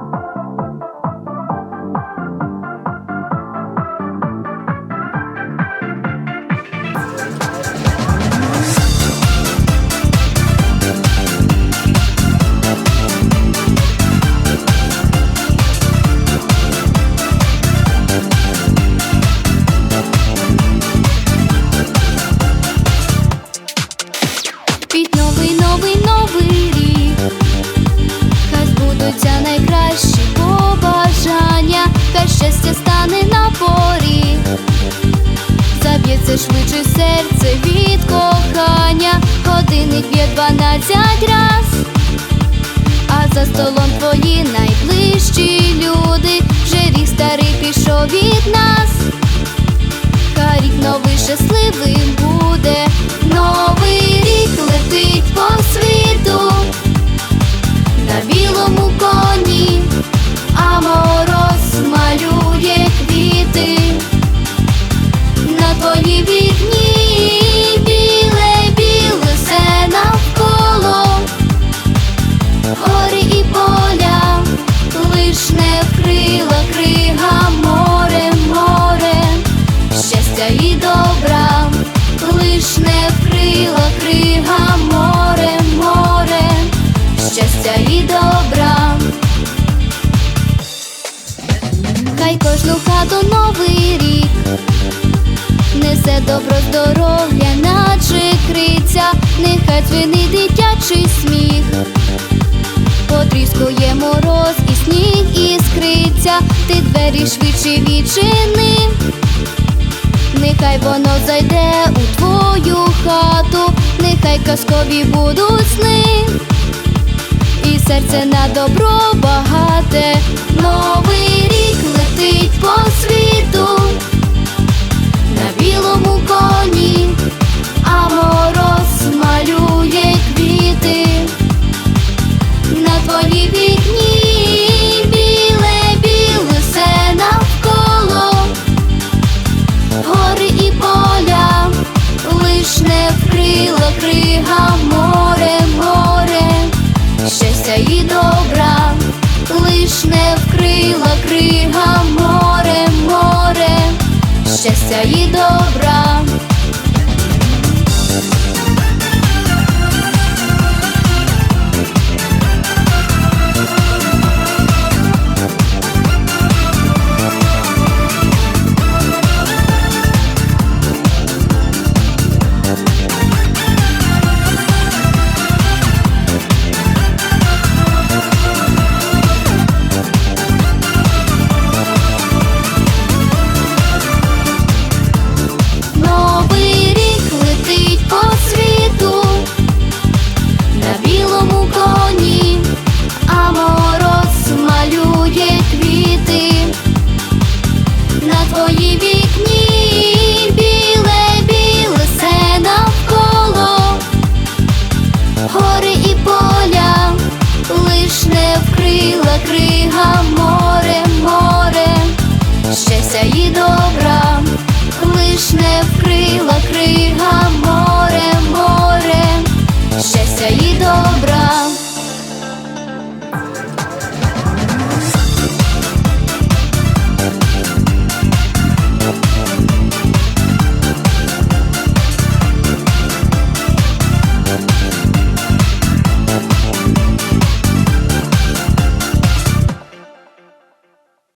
Bye. серце від кохання, годинник б'є дванадцять раз, а за столом твої найближчі. крила, крига, море, море, щастя і добра. Хай кожну хату новий рік, несе добро здоров'я, наче криця, нехай цвіни дитячий сміх, потріскує мороз і сніг і скриця, ти двері швидше відчини. Нехай воно зайде у твою хату казкові будуть сни, і серце на добро багате.